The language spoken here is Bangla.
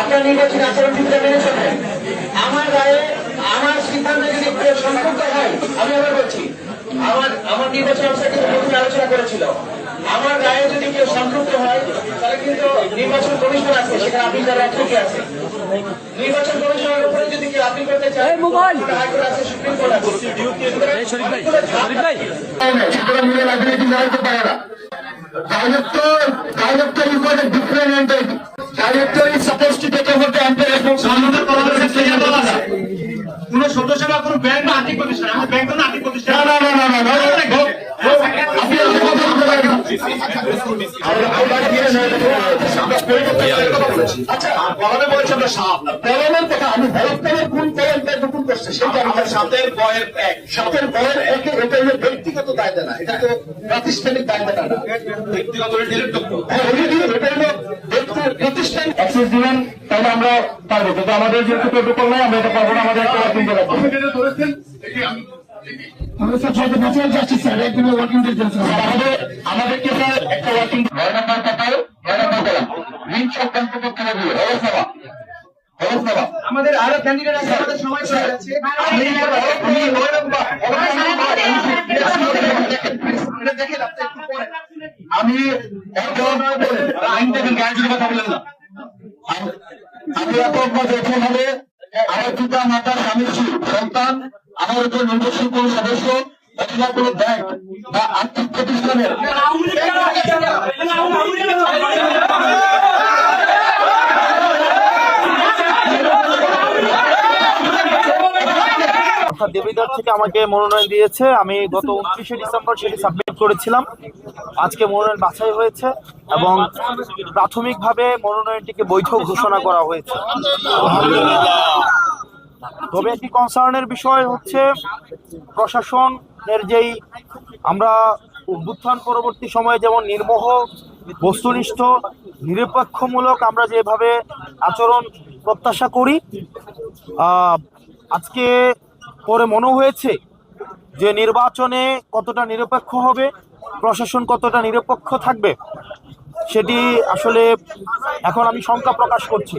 আপনারা নির্বাচনী আচরণ বিধিটা মেনে চলবেন আমার রায়ে আমার সিদ্ধান্তে যদি সংযুক্ত হয় আমি আবার বলছি আমার আমার নির্বাচন অফিসার কিন্তু প্রথমে আলোচনা করেছিল আমার রায়ে যদি কেউ সংযুক্ত হয়, তাহলে কিন্তু নির্বাচন কমিশন আছে, সেখানে আপিল করার অথরিটি আছে డైరెక్టర్ ఇంపార్టెంట్ డిఫరెంట్ అంటే director is suppose to take over the entire responsibility for the section of কোন সদস্য বা কোন ব্যাংক বা আর্থিক প্রতিষ্ঠান আমার ব্যাংক না আর্থিক প্রতিষ্ঠান। না না না না আপনি আপনি কথা বলতে পারেন আচ্ছা বলছে আমরা সাপ। পলমের কথা আমি হরপ্পা সাপের বয়ের এক। সাপের বয়ের একে এটা হলো ব্যক্তিগত দায়িত্ব না এটা তো প্রাতিষ্ঠানিক দায়িত্ব না। ব্যক্তিগত হ্যাঁ, এটা হলো প্রতিষ্ঠান অ্যাক্সেস দিবেন তাহলে আমরা পারব। কিন্তু আমাদের যেহেতু প্রোটোকল নাই আমরা এটা পারব না আমাদের একটা ওয়ার্কিং ডে আমাদের আমাদেরকে স্যার একটা ওয়ার্কিং নয় নম্বর কথায় নয় নম্বর কলাম ঋণ সংক্রান্ত তথ্য দিয়ে ব্যবস্থা ব্যবস্থা আমাদের আরও ক্যান্ডিডেট আছে, আমাদের সময় চলে যাচ্ছে। আমি আমি- আমার পিতা, মাতা, স্বামী, সন্তান, আমার উপর কোন সদস্য, অথবা কোন ব্যাংক বা আর্থিক প্রতিষ্ঠানের। অর্থাৎ দেবিদার থেকে আমাকে মনোনয়ন দিয়েছে। আমি গত উনত্রিশে ডিসেম্বর সেটি সাবমিট করেছিলাম। আজকে মনোনয়ন বাছাই হয়েছে এবং প্রাথমিকভাবে মনোনয়নটিকে বৈধ ঘোষণা করা হয়েছে। তবে একটি কনসার্নের বিষয় হচ্ছে প্রশাসনের যেই আমরা উত্থান পরবর্তী সময়ে যেমন নির্মোহ, বস্তুনিষ্ঠ, নিরপেক্ষমূলক আমরা যেভাবে আচরণ প্রত্যাশা করি আজকে পরে মনে হয়েছে যে নির্বাচনে কতটা নিরপেক্ষ হবে, প্রশাসন কতটা নিরপেক্ষ থাকবে, সেটি আসলে এখন আমি শঙ্কা প্রকাশ করছি।